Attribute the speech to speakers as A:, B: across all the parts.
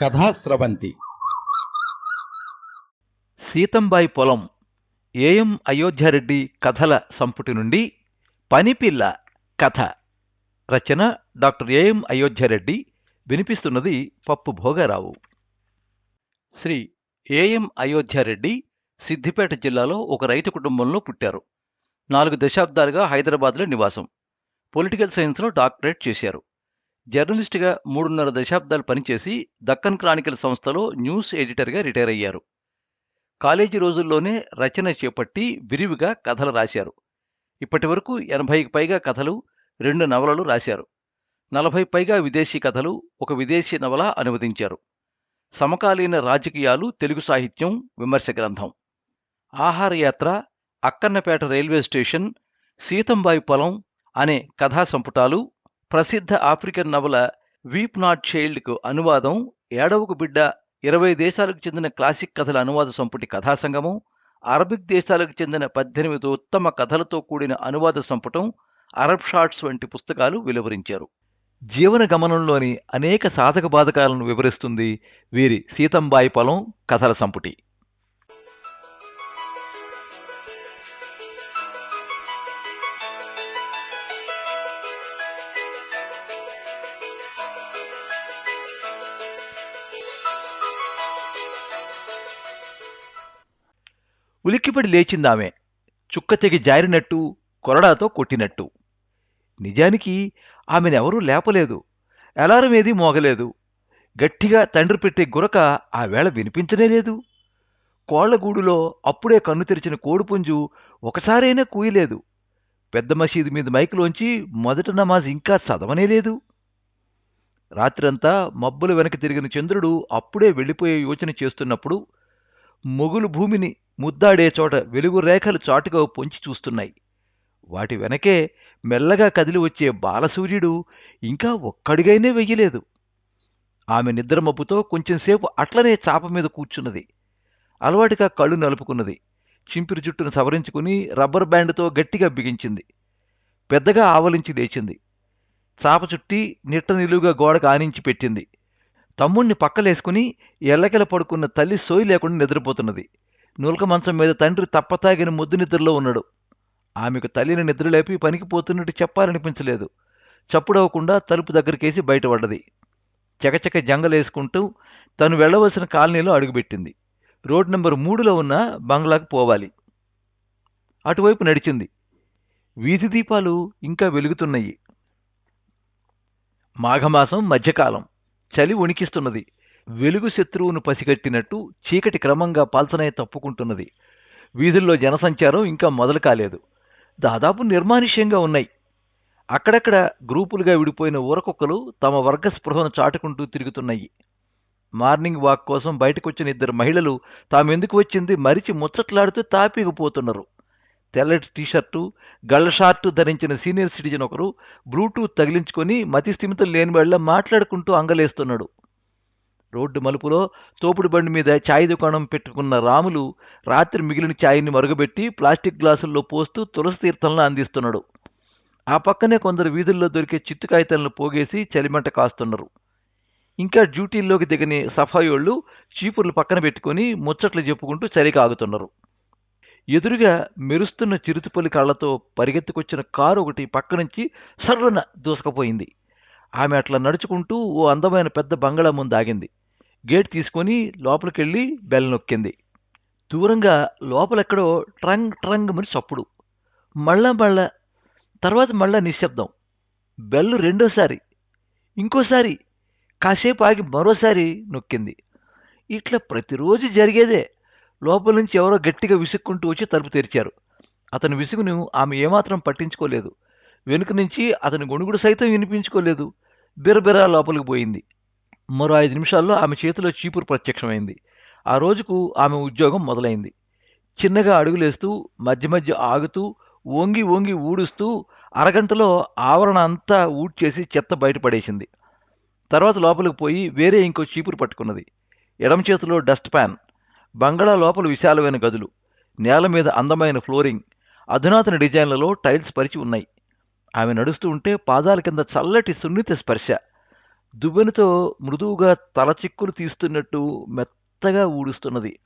A: కథాస్రవంతి
B: సీతంబాయి పొలం ఏఎం అయోధ్యారెడ్డి కథల సంపుటి నుండి పనిపిల్ల కథ. రచన డాక్టర్ ఏఎం అయోధ్యారెడ్డి. వినిపిస్తున్నది పప్పు భోగారావు. శ్రీ ఏఎం అయోధ్యారెడ్డి సిద్దిపేట జిల్లాలో ఒక రైతు కుటుంబంలో పుట్టారు. నాలుగు దశాబ్దాలుగా హైదరాబాద్లో నివాసం. పొలిటికల్ సైన్స్లో డాక్టరేట్ చేశారు. జర్నలిస్టుగా మూడున్నర దశాబ్దాలు పనిచేసి దక్కన్ క్రానికల్ సంస్థలో న్యూస్ ఎడిటర్గా రిటైర్ అయ్యారు. కాలేజీ రోజుల్లోనే రచన చేపట్టి విరివిగా కథలు రాశారు. ఇప్పటి వరకు ఎనభైకి పైగా కథలు రెండు నవలలు రాశారు. నలభై పైగా విదేశీ కథలు ఒక విదేశీ నవల అనువదించారు. సమకాలీన రాజకీయాలు తెలుగు సాహిత్యం విమర్శ గ్రంథం. ఆహారయాత్ర అక్కన్నపేట రైల్వే స్టేషన్ సీతంబాయి పొలం అనే కథా సంపుటాలు ప్రసిద్ధ ఆఫ్రికన్ నవల వీప్ నాట్ చైల్డ్కు అనువాదం ఏడవకు బిడ్డ ఇరవై దేశాలకు చెందిన క్లాసిక్ కథల అనువాద సంపుటి కథాసంగమం అరబిక్ దేశాలకు చెందిన పద్దెనిమిది ఉత్తమ కథలతో కూడిన అనువాద సంపుటం అరబ్ షార్ట్స్ వంటి పుస్తకాలు వెలువరించారు. జీవన గమనంలోని అనేక సాధక బాధకాలను వివరిస్తుంది వీరి సీతంబాయి పొలం కథల సంపుటి. ఉలిక్కిపడి లేచిందామె. చుక్క తెగి జారినట్టు కొరడాతో కొట్టినట్టు. నిజానికి ఆమెనెవరూ లేపలేదు. అలారం ఏదీ మోగలేదు. గట్టిగా తండ్రి పెట్టే గురక ఆ వేళ వినిపించనే లేదు. కోళ్ళగూడులో అప్పుడే కన్ను తెరిచిన కోడిపుంజు ఒకసారైనా కూయలేదు. పెద్ద మసీదు మీద మైకులోంచి మొదట నమాజ్ ఇంకా చదవనే లేదు. రాత్రంతా మబ్బుల వెనక తిరిగిన చంద్రుడు అప్పుడే వెళ్ళిపోయే యోచన చేస్తున్నప్పుడు మొగులు భూమిని ముద్దాడే చోట వెలుగు రేఖలు చాటుగా పొంచి చూస్తున్నాయి. వాటి వెనకే మెల్లగా కదిలి వచ్చే బాలసూర్యుడు ఇంకా ఒక్కడిగైనే వెయ్యలేదు. ఆమె నిద్రమబ్బుతో కొంచెంసేపు అట్లనే చాప మీద కూర్చున్నది. అలవాటుగా కళ్ళు నలుపుకున్నది. చింపిరి జుట్టును సవరించుకుని రబ్బర్ బ్యాండ్తో గట్టిగా బిగించింది. పెద్దగా ఆవలించి లేచింది. చాప చుట్టి నిట్ట నిలువుగా గోడకు ఆనించి పెట్టింది. తమ్ముణ్ణి పక్కలేసుకుని ఎల్లకెల పడుకున్న తల్లి సోయి లేకుండా నిద్రపోతున్నది. నులక మంచం మీద తండ్రి తప్పతాగిన ముద్దు నిద్రలో ఉన్నాడు. ఆమెకు తల్లిని నిద్రలేపి పనికి పోతున్నట్టు చెప్పాలనిపించలేదు. చప్పుడవకుండా తలుపు దగ్గరికేసి బయటపడ్డది. చకచక జంగలేసుకుంటూ తను వెళ్ళవలసిన కాలనీలో అడుగుపెట్టింది. రోడ్ నెంబర్ మూడులో ఉన్న బంగ్లాకు పోవాలి. అటువైపు నడిచింది. వీధి దీపాలు ఇంకా వెలుగుతున్నాయి. మాఘమాసం మధ్యకాలం. చలి ఉణికిస్తున్నది వెలుగు శత్రువును పసిగట్టినట్టు చీకటి క్రమంగా పాల్చనే తప్పుకుంటున్నది. వీధుల్లో జనసంచారం ఇంకా మొదలు కాలేదు. దాదాపు నిర్మానుష్యంగా ఉన్నాయి. అక్కడక్కడ గ్రూపులుగా విడిపోయిన ఊరకొక్కలు తమ వర్గ స్పృహను చాటుకుంటూ తిరుగుతున్నాయి. మార్నింగ్ వాక్ కోసం బయటకొచ్చిన ఇద్దరు మహిళలు తామెందుకు వచ్చింది మరిచి ముచ్చట్లాడుతూ తాపీగిపోతున్నారు. తెల్లటి టీషర్టు గళ్ళ షార్టు ధరించిన సీనియర్ సిటిజన్ ఒకరు బ్లూటూత్ తగిలించుకొని మతి స్థిమితం లేని వాళ్ళ మాట్లాడుకుంటూ అంగలేస్తున్నాడు. రోడ్డు మలుపులో తోపుడు బండి మీద ఛాయ్ దుకాణం పెట్టుకున్న రాములు రాత్రి మిగిలిన ఛాయ్ని మరుగుబెట్టి ప్లాస్టిక్ గ్లాసుల్లో పోస్తూ తులసి తీర్థంలో అందిస్తున్నాడు. ఆ పక్కనే కొందరు వీధుల్లో దొరికే చిత్తు కాగితాలను పోగేసి చలిమంట కాస్తున్నారు. ఇంకా డ్యూటీల్లోకి దిగని సఫాయోళ్ళు చీపుర్లు పక్కన పెట్టుకొని ముచ్చట్లు చెప్పుకుంటూ చలి కాగుతున్నారు. ఎదురుగా మెరుస్తున్న చిరుతుపల్లి కళ్ళతో పరిగెత్తుకొచ్చిన కారు ఒకటి పక్క నుంచి సర్రున దూసుకపోయింది. ఆమె అట్లా నడుచుకుంటూ ఓ అందమైన పెద్ద బంగళా ముందు ఆగింది గేట్ తీసుకొని లోపలికెళ్ళి బెల్ నొక్కింది. దూరంగా లోపలెక్కడో ట్రంగ్ ట్రంగ్ అని చప్పుడు. మళ్ళా మళ్ళా తర్వాత మళ్ళా నిశ్శబ్దం. బెల్లు రెండోసారి ఇంకోసారి కాసేపు ఆగి మరోసారి నొక్కింది. ఇట్లా ప్రతిరోజు జరిగేదే. లోపల నుంచి ఎవరో గట్టిగా విసుక్కుంటూ వచ్చి తలుపు తెరిచారు. అతని విసుగును ఆమె ఏమాత్రం పట్టించుకోలేదు. వెనుక నుంచి అతని గొణుగుడు సైతం వినిపించుకోలేదు. బిరబిరా లోపలికి పోయింది. మరో ఐదు నిమిషాల్లో ఆమె చేతిలో చీపురు ప్రత్యక్షమైంది. ఆ రోజుకు ఆమె ఉద్యోగం మొదలైంది. చిన్నగా అడుగులేస్తూ మధ్య మధ్య ఆగుతూ వంగి వంగి ఊడుస్తూ అరగంటలో ఆవరణ అంతా ఊడ్చేసి చెత్త బయటపడేసింది. తర్వాత లోపలికి పోయి వేరే ఇంకో చీపురు పట్టుకున్నది. ఎడమ చేతిలో డస్ట్ ప్యాన్ బంగళా లోపల విశాలమైన గదులు నేల మీద అందమైన ఫ్లోరింగ్ అధునాతన డిజైన్లలో టైల్స్ పరిచి ఉన్నాయి. ఆమె నడుస్తూ ఉంటే పాదాల కింద చల్లటి సున్నిత స్పర్శ. దువ్వెనతో మృదువుగా తల చిక్కులు తీస్తున్నట్టు మెత్తగా ఊడుస్తున్నది.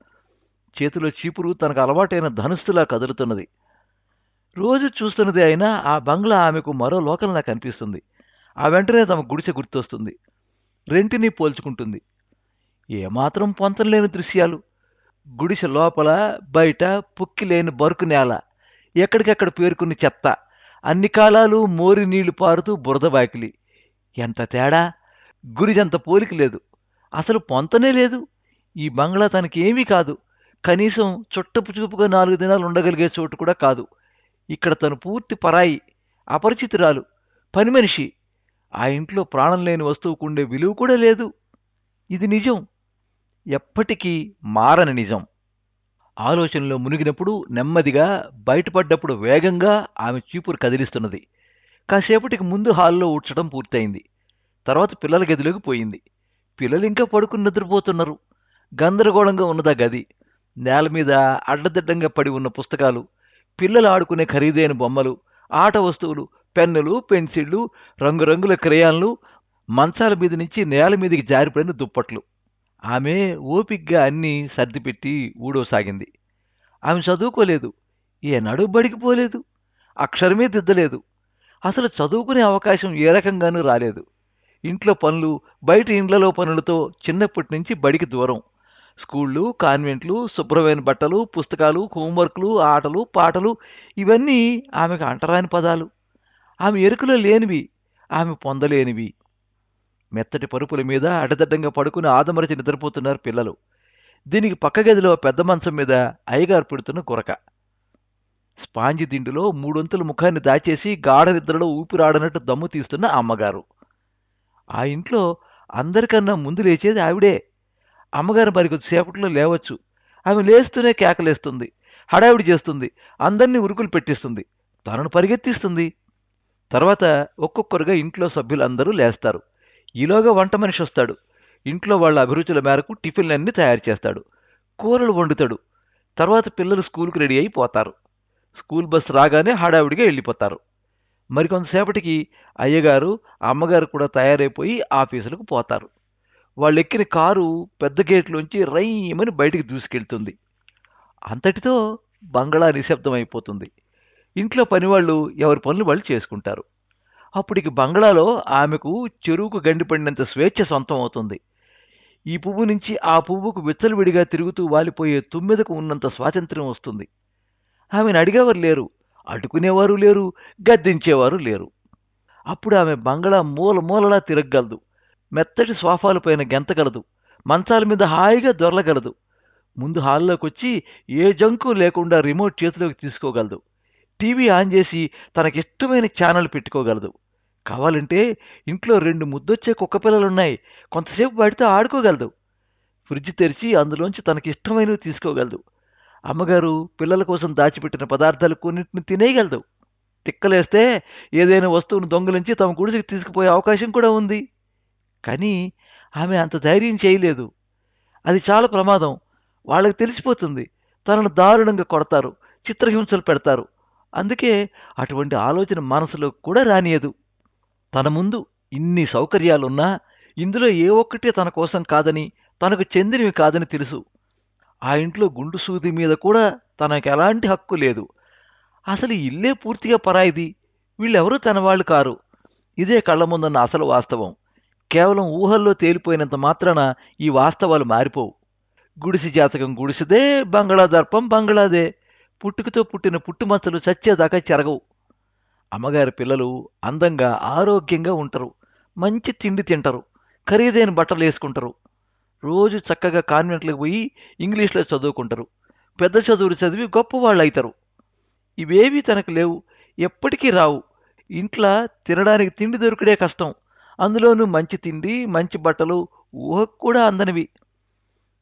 B: చేతిలో చీపురు తనకు అలవాటైన ధనుస్సులా కదులుతున్నది. రోజు చూస్తున్నది అయినా ఆ బంగ్లా ఆమెకు మరో లోకంలా కనిపిస్తుంది. ఆ వెంటనే తమ గుడిసె గుర్తొస్తుంది. రెంటిని పోల్చుకుంటుంది. ఏమాత్రం పొంతలేని దృశ్యాలు. గుడిసె లోపల బయట పుక్కిలేని బరుకు నేల. ఎక్కడికెక్కడ పేరుకుని చెత్త. అన్ని కాలాలు మోరి నీళ్ళు పారుతూ బురద వాకిలి. ఎంత తేడా! గురిజంత పోలిక లేదు. అసలు పొంతనే లేదు. ఈ బంగ్లా తనకేమీ కాదు. కనీసం చుట్టపు చూపుగా నాలుగు దినాలు ఉండగలిగే చోటు కూడా కాదు. ఇక్కడ తను పూర్తి పరాయి అపరిచితురాలు పని మనిషి. ఆ ఇంట్లో ప్రాణం లేని వస్తువుకుండే విలువ కూడా లేదు. ఇది నిజం. ఎప్పటికీ మారని నిజం. ఆలోచనలో మునిగినప్పుడు నెమ్మదిగా బయటపడ్డప్పుడు వేగంగా ఆమె చీపురు కదిలిస్తున్నది. కాసేపటికి ముందు హాల్లో ఊడ్చడం పూర్తయింది. తర్వాత పిల్లల గదిలోకి పోయింది. పిల్లలు ఇంకా పడుకుని నిద్రపోతున్నారు. గందరగోళంగా ఉన్నదా గది. నేల మీద అడ్డదిడ్డంగా పడి ఉన్న పుస్తకాలు పిల్లలు ఆడుకునే ఖరీదైన బొమ్మలు ఆట వస్తువులు పెన్నులు పెన్సిళ్ళు రంగురంగుల క్రయాన్లు మంచాల మీద నుంచి నేల మీదకి జారిపడిన దుప్పట్లు. ఆమె ఓపిగ్గా అన్నీ సర్దిపెట్టి ఊడోసాగింది ఆమె చదువుకోలేదు. ఏనాడు బడికి పోలేదు. అక్షరమే దిద్దలేదు. అసలు చదువుకునే అవకాశం ఏ రకంగానూ రాలేదు. ఇంట్లో పనులు బయట ఇండ్లలో పనులతో చిన్నప్పటి నుంచి బడికి దూరం. స్కూళ్ళు కాన్వెంట్లు శుభ్రమైన బట్టలు పుస్తకాలు హోంవర్క్లు ఆటలు పాటలు ఇవన్నీ ఆమెకు అంటరాని పదాలు. ఆమె ఎరుకలో లేనివి ఆమె పొందలేనివి. మెత్తటి పరుపుల మీద అడదడ్డంగా పడుకుని ఆదమరచి నిద్రపోతున్నారు పిల్లలు. దీనికి పక్క గదిలో పెద్ద మంచం మీద అయ్యగారు పెడుతున్న గురక. స్పాంజి దిండులో మూడొంతుల ముఖాన్ని దాచేసి గాఢ నిద్రలో ఊపిరాడనట్టు దమ్ము తీస్తున్న అమ్మగారు. ఆ ఇంట్లో అందరికన్నా ముందు లేచేది ఆవిడే. అమ్మగారు మరి కొద్దిసేపట్లో లేవచ్చు. ఆమె లేస్తూనే కేకలేస్తుంది. హడావిడి చేస్తుంది. అందరినీ ఉరుకులు పెట్టిస్తుంది. తనను పరిగెత్తిస్తుంది. తర్వాత ఒక్కొక్కరుగా ఇంట్లో సభ్యులందరూ లేస్తారు. ఈలోగా వంట మనిషి వస్తాడు. ఇంట్లో వాళ్ళ అభిరుచుల మేరకు టిఫిన్లన్నీ తయారు చేస్తాడు. కూరలు వండుతాడు. తర్వాత పిల్లలు స్కూల్కి రెడీ అయిపోతారు. స్కూల్ బస్ రాగానే హడావిడిగా వెళ్ళిపోతారు. మరికొంతసేపటికి అయ్యగారు అమ్మగారు కూడా తయారైపోయి ఆఫీసులకు పోతారు. వాళ్ళు ఎక్కిన కారు పెద్ద గేట్లోంచి రైమని బయటికి దూసుకెళ్తుంది. అంతటితో బంగళా నిశ్శబ్దం అయిపోతుంది ఇంట్లో పనివాళ్ళు ఎవరి పనులు వాళ్ళు చేసుకుంటారు. అప్పటికి బంగ్లాలో ఆమెకు చెరువుకు గండిపడినంత స్వేచ్ఛ సొంతం అవుతుంది. ఈ పువ్వు నుంచి ఆ పువ్వుకు విచ్చలవిడిగా తిరుగుతూ వాలిపోయే తుమ్మెదకు ఉన్నంత స్వాతంత్ర్యం వస్తుంది. ఆమెను అడిగేవారు లేరు అడ్డుకునేవారు లేరు గద్దించేవారు లేరు. అప్పుడు ఆమె బంగళా మూల మూలలా తిరగగలదు. మెత్తటి సోఫాలపైన గెంతగలదు మంచాల మీద హాయిగా దొరలగలదు ముందు హాల్లోకి వచ్చి ఏ జంకు లేకుండా రిమోట్ చేతిలోకి తీసుకోగలదు. టీవీ ఆన్ చేసి తనకిష్టమైన ఛానల్ పెట్టుకోగలదు. కావాలంటే ఇంట్లో రెండు ముద్దొచ్చే కుక్క పిల్లలున్నాయి. కొంతసేపు వాటితో ఆడుకోగలదు. ఫ్రిడ్జ్ తెరిచి అందులోంచి తనకిష్టమైనవి తీసుకోగలదు. అమ్మగారు పిల్లల కోసం దాచిపెట్టిన పదార్థాలు కొన్నింటిని తినేయగలదు. తిక్కలేస్తే ఏదైనా వస్తువును దొంగలించి తమ గుడిసెకి తీసుకుపోయే అవకాశం కూడా ఉంది. కానీ ఆమె అంత ధైర్యం చేయలేదు. అది చాలా ప్రమాదం. వాళ్ళకి తెలిసిపోతుంది. తనను దారుణంగా కొడతారు. చిత్రహింసలు పెడతారు. అందుకే అటువంటి ఆలోచన మనసులో కూడా రానియదు. తన ముందు ఇన్ని సౌకర్యాలున్నా ఇందులో ఏ ఒక్కటి తన కోసం కాదని తనకు చెందినవి కాదని తెలుసు. ఆ ఇంట్లో గుండు సూది మీద కూడా తనకు ఎలాంటి హక్కు లేదు. అసలు ఇల్లే పూర్తిగా పరాయిది. వీళ్ళెవరూ తన వాళ్ళు కారు. ఇదే కళ్ళ ముందున్న అసలు వాస్తవం. కేవలం ఊహల్లో తేలిపోయినంత మాత్రాన ఈ వాస్తవాలు మారిపోవు. గుడిసి జాతకం గుడిసిదే బంగ్లా దర్పం బంగ్లాదే పుట్టుకతో పుట్టిన పుట్టుమచ్చలు చచ్చేదాకా చెరగవు. అమ్మగారి పిల్లలు అందంగా ఆరోగ్యంగా ఉంటారు. మంచి తిండి తింటారు. ఖరీదైన బట్టలు వేసుకుంటారు. రోజు చక్కగా కాన్వెంట్లకు పోయి ఇంగ్లీష్లో చదువుకుంటారు. పెద్ద చదువులు చదివి గొప్పవాళ్ళు అవుతారు ఇవేవి తనకు లేవు. ఎప్పటికీ రావు. ఇంట్లో తినడానికి తిండి దొరికడే కష్టం. అందులోనూ మంచి తిండి మంచి బట్టలు ఊహకు కూడా అందనివి.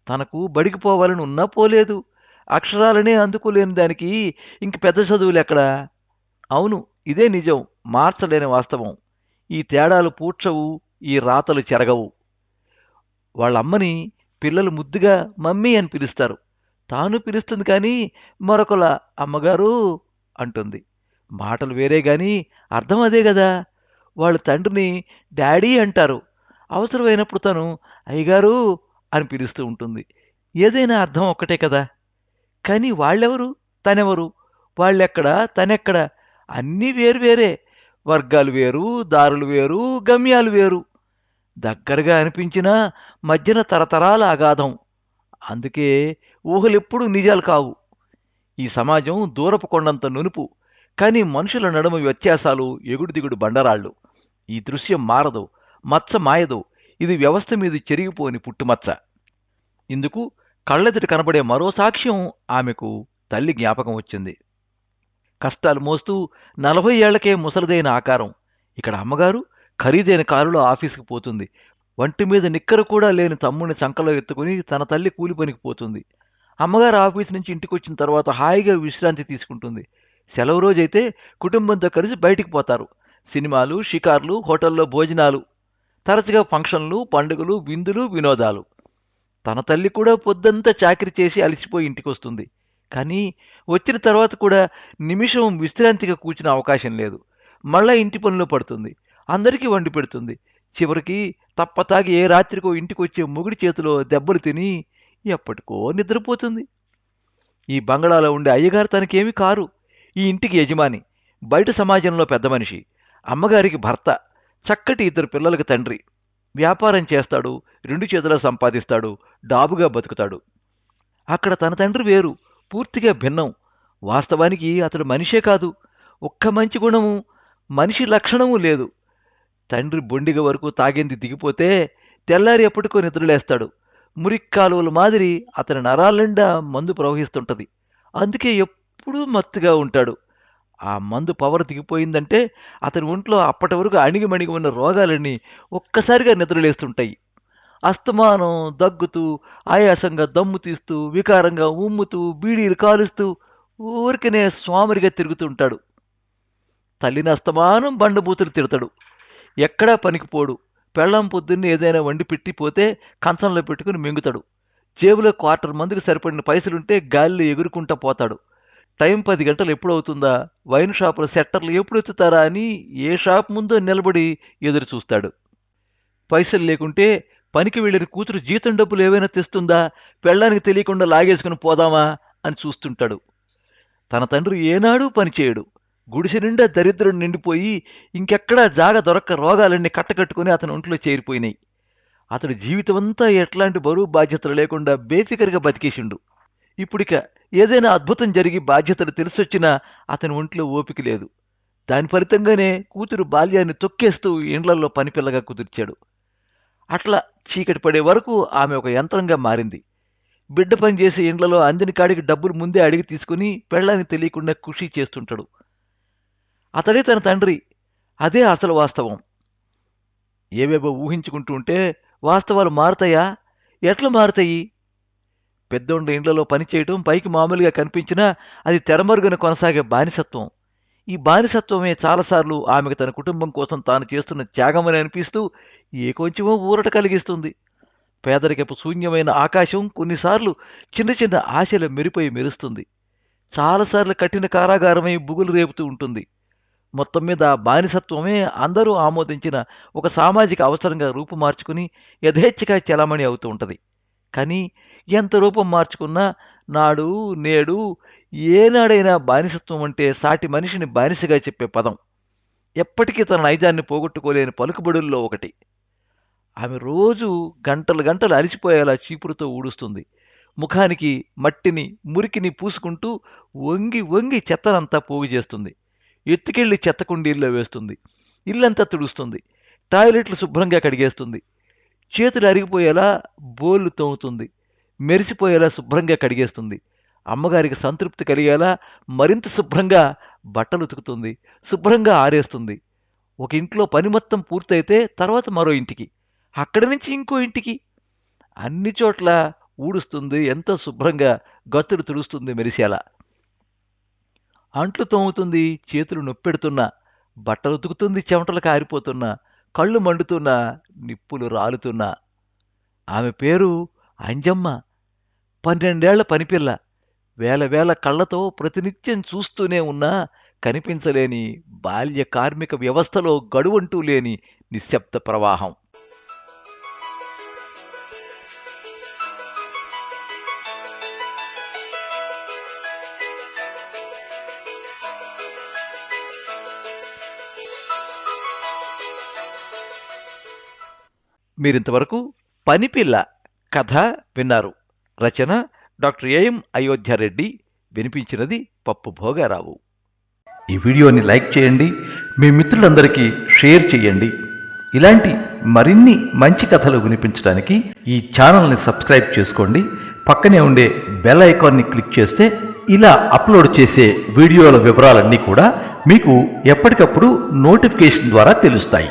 B: తనకు బడికి పోవాలని ఉన్నా పోలేదు. అక్షరాలనే అందుకోలేని దానికి ఇంక పెద్ద చదువులు ఎక్కడా? అవును ఇదే నిజం. మార్చలేని వాస్తవం. ఈ తేడాలు పూడ్చవు ఈ రాతలు చెరగవు. వాళ్ళ అమ్మని పిల్లలు ముద్దుగా మమ్మీ అని పిలుస్తారు. తాను పిలుస్తుంది కానీ మరొకల అమ్మగారు అంటుంది. మాటలు వేరే కానీ అర్థం అదే కదా వాళ్ళు తండ్రిని డాడీ అంటారు. అవసరమైనప్పుడు తను అయ్యగారు అని పిలుస్తూ ఉంటుంది. ఏదైనా అర్థం ఒక్కటే కదా. కానీ వాళ్ళెవరు? తనెవరు? వాళ్ళెక్కడ? తనెక్కడ? అన్నీ వేరు వేరే. వర్గాలు వేరు దారులు వేరు గమ్యాలు వేరు. దగ్గరగా అనిపించినా మధ్యన తరతరాల అగాధం. అందుకే ఊహలెప్పుడూ నిజాలు కావు. ఈ సమాజం దూరపు కొండంత నునుపు కానీ మనుషుల నడుమ వ్యత్యాసాలు ఎగుడు దిగుడు బండరాళ్ళు. ఈ దృశ్యం మారదు మచ్చ మాయదు. ఇది వ్యవస్థ మీద చెరిగిపోని పుట్టుమచ్చ. ఇందుకు కళ్ళెదుట కనబడే మరో సాక్ష్యం ఆమెకు తల్లి జ్ఞాపకం వచ్చింది. కష్టాలు మోస్తూ నలభై ఏళ్ళకే ముసలిదైన ఆకారం. ఇక్కడ అమ్మగారు ఖరీదైన కారులో ఆఫీసుకు పోతుంది. వంటి మీద నిక్కర కూడా లేని తమ్ముడిని చంకలో ఎత్తుకుని తన తల్లి కూలి పనికి పోతుంది. అమ్మగారు ఆఫీస్ నుంచి ఇంటికి వచ్చిన తర్వాత హాయిగా విశ్రాంతి తీసుకుంటుంది. సెలవు రోజైతే కుటుంబంతో కలిసి బయటికి పోతారు. సినిమాలు షికార్లు హోటల్లో భోజనాలు తరచుగా ఫంక్షన్లు పండుగలు విందులు వినోదాలు. తన తల్లి కూడా పొద్దంతా చాకరీ చేసి అలసిపోయి ఇంటికి వస్తుంది కానీ వచ్చిన తర్వాత కూడా నిమిషం విశ్రాంతిగా కూర్చునే అవకాశం లేదు. మళ్ళా ఇంటి పనిలో పడుతుంది. అందరికీ వండి పెడుతుంది. చివరికి తప్పతాగి ఏ రాత్రికో ఇంటికి వచ్చే మొగుడి చేతిలో దెబ్బలు తిని ఎప్పటికో నిద్రపోతుంది. ఈ బంగళాలో ఉండే అయ్యగారు తనకేమీ కారు. ఈ ఇంటికి యజమాని బయట సమాజంలో పెద్ద మనిషి అమ్మగారికి భర్త చక్కటి ఇద్దరు పిల్లలకు తండ్రి. వ్యాపారం చేస్తాడు రెండు చేతుల సంపాదిస్తాడు డాబుగా బతుకుతాడు. అక్కడ తన తండ్రి వేరు పూర్తిగా భిన్నం. వాస్తవానికి అతడు మనిషే కాదు. ఒక్క మంచి గుణము మనిషి లక్షణము లేదు. తండ్రి బొండిగ వరకు తాగింది దిగిపోతే తెల్లారి ఎప్పటికో నిద్రలేస్తాడు. మురిక్కాలువల మాదిరి అతని నరాల నిండా మందు ప్రవహిస్తుంటది. అందుకే ఎప్పుడూ మత్తుగా ఉంటాడు. ఆ మందు పవర్ దిగిపోయిందంటే అతని ఒంట్లో అప్పటి వరకు అణిగిమణిగి ఉన్న రోగాలన్నీ ఒక్కసారిగా నిద్రలేస్తుంటాయి. అస్తమానం దగ్గుతూ ఆయాసంగా దమ్ము తీస్తూ వికారంగా ఉమ్ముతూ బీడీలు కాలుస్తూ ఊరికనే స్వామిరిగా తిరుగుతుంటాడు. తల్లిని అస్తమానం బండబూతులు తిడతాడు. ఎక్కడా పనికిపోడు పెళ్ళం పొద్దున్నే ఏదైనా వండి పెట్టిపోతే కంచంలో పెట్టుకుని మింగుతాడు. జేబులో క్వార్టర్ మందికి సరిపడిన పైసలుంటే గాలిలో ఎగురుకుంటా పోతాడు. టైం పది గంటలు ఎప్పుడు అవుతుందా వైన్ షాపుల సెట్టర్లు ఎప్పుడు ఎత్తుతారా అని ఏ షాప్ ముందో నిలబడి ఎదురు చూస్తాడు. పైసలు లేకుంటే పనికి వెళ్ళిన కూతురు జీతం డబ్బులు ఏవైనా తెస్తుందా? పెళ్ళానికి తెలియకుండా లాగేసుకుని పోదామా? అని చూస్తుంటాడు. తన తండ్రి ఏనాడు పనిచేయడు. గుడిసె నిండా దరిద్రుడు నిండిపోయి ఇంకెక్కడా జాగ దొరక్క రోగాలన్నీ కట్టకట్టుకుని అతని ఒంట్లో చేరిపోయినాయి. అతడు జీవితమంతా ఎట్లాంటి బరువు బాధ్యతలు లేకుండా బేఫికర్గా బతికేసిండు. ఇప్పుడిక ఏదైనా అద్భుతం జరిగి బాధ్యతలు తెలిసొచ్చినా అతని ఒంట్లో ఓపిక లేదు. దాని ఫలితంగానే కూతురు బాల్యాన్ని తొక్కేస్తూ ఇండ్లల్లో పనిపిల్లగా కుదిర్చాడు. అట్లా చీకటి పడే వరకు ఆమె ఒక యంత్రంగా మారింది. బిడ్డ పని చేసే ఇండ్లలో అందిని కాడికి డబ్బులు ముందే అడిగి తీసుకుని పెళ్ళానికి తెలియకుండా కృషి చేస్తుంటాడు. అతడే తన తండ్రి. అదే అసలు వాస్తవం. ఏవేవో ఊహించుకుంటూ ఉంటే వాస్తవాలు మారతాయా? ఎట్లా మారుతాయి? పెద్దోండ ఇండ్లలో పనిచేయటం పైకి మామూలుగా కనిపించినా అది తెరమరుగున కొనసాగే బానిసత్వం. ఈ బానిసత్వమే చాలాసార్లు ఆమెకు తన కుటుంబం కోసం తాను చేస్తున్న త్యాగమని అనిపిస్తూ ఏ కొంచెమో ఊరట కలిగిస్తుంది. పేదరికపు శూన్యమైన ఆకాశం కొన్నిసార్లు చిన్న చిన్న ఆశల మెరిపోయి మెరుస్తుంది. చాలాసార్లు కఠిన కారాగారమై బుగులు రేపుతూ ఉంటుంది. మొత్తం మీద బానిసత్వమే అందరూ ఆమోదించిన ఒక సామాజిక అవసరంగా రూపు మార్చుకుని యథేచ్ఛగా చలామణి అవుతూ ఉంటుంది. కానీ ఎంత రూపం మార్చుకున్నా నాడు నేడు ఏనాడైనా బానిసత్వం అంటే సాటి మనిషిని బానిసగా చెప్పే పదం. ఎప్పటికీ తన నైజాన్ని పోగొట్టుకోలేని పలుకుబడుల్లో ఒకటి. ఆమె రోజు గంటలు గంటలు అలిసిపోయేలా చీపురుతో ఊడుస్తుంది. ముఖానికి మట్టిని మురికిని పూసుకుంటూ వంగి వంగి చెత్తనంతా పోగు చేస్తుంది ఎత్తుకెళ్ళి చెత్త కుండీల్లో వేస్తుంది. ఇల్లంతా తుడుస్తుంది. టాయిలెట్లు శుభ్రంగా కడిగేస్తుంది. చేతులు అరిగిపోయేలా బోళ్ళు తోముతుంది. మెరిసిపోయేలా శుభ్రంగా కడిగేస్తుంది. అమ్మగారికి సంతృప్తి కలిగేలా మరింత శుభ్రంగా బట్టలు ఉతుకుతుంది. శుభ్రంగా ఆరేస్తుంది. ఒక ఇంట్లో పని మొత్తం పూర్తయితే తర్వాత మరో ఇంటికి. అక్కడి నుంచి ఇంకో ఇంటికి. అన్ని చోట్ల ఊడుస్తుంది ఎంతో శుభ్రంగా గత్తులు తుడుస్తుంది మెరిసేలా. అంట్లు తోముతుంది చేతులు నొప్పెడుతున్నా బట్టలు ఉతుకుతుంది చెమటలు కారిపోతున్నా కళ్ళు మండుతున్నా నిప్పులు రాలుతున్నా. ఆమె పేరు అంజమ్మ. పన్నెండేళ్ళ పనిపిల్ల. వేల వేల కళ్ళతో ప్రతినిత్యం చూస్తూనే ఉన్నా కనిపించలేని బాల్య కార్మిక వ్యవస్థలో గడువంటూ లేని నిశ్శబ్ద ప్రవాహం. మీరింతవరకు పనిపిల్ల కథ విన్నారు. రచన డాక్టర్ ఏఎం అయోధ్యారెడ్డి. వినిపించినది పప్పు భోగారావు. ఈ వీడియోని లైక్ చేయండి మీ మిత్రులందరికీ షేర్ చేయండి. ఇలాంటి మరిన్ని మంచి కథలు వినిపించడానికి ఈ ఛానల్ని సబ్స్క్రైబ్ చేసుకోండి. పక్కనే ఉండే బెల్ ఐకాన్ని క్లిక్ చేస్తే ఇలా అప్లోడ్ చేసే వీడియోల వివరాలన్నీ కూడా మీకు ఎప్పటికప్పుడు నోటిఫికేషన్ ద్వారా తెలుస్తాయి.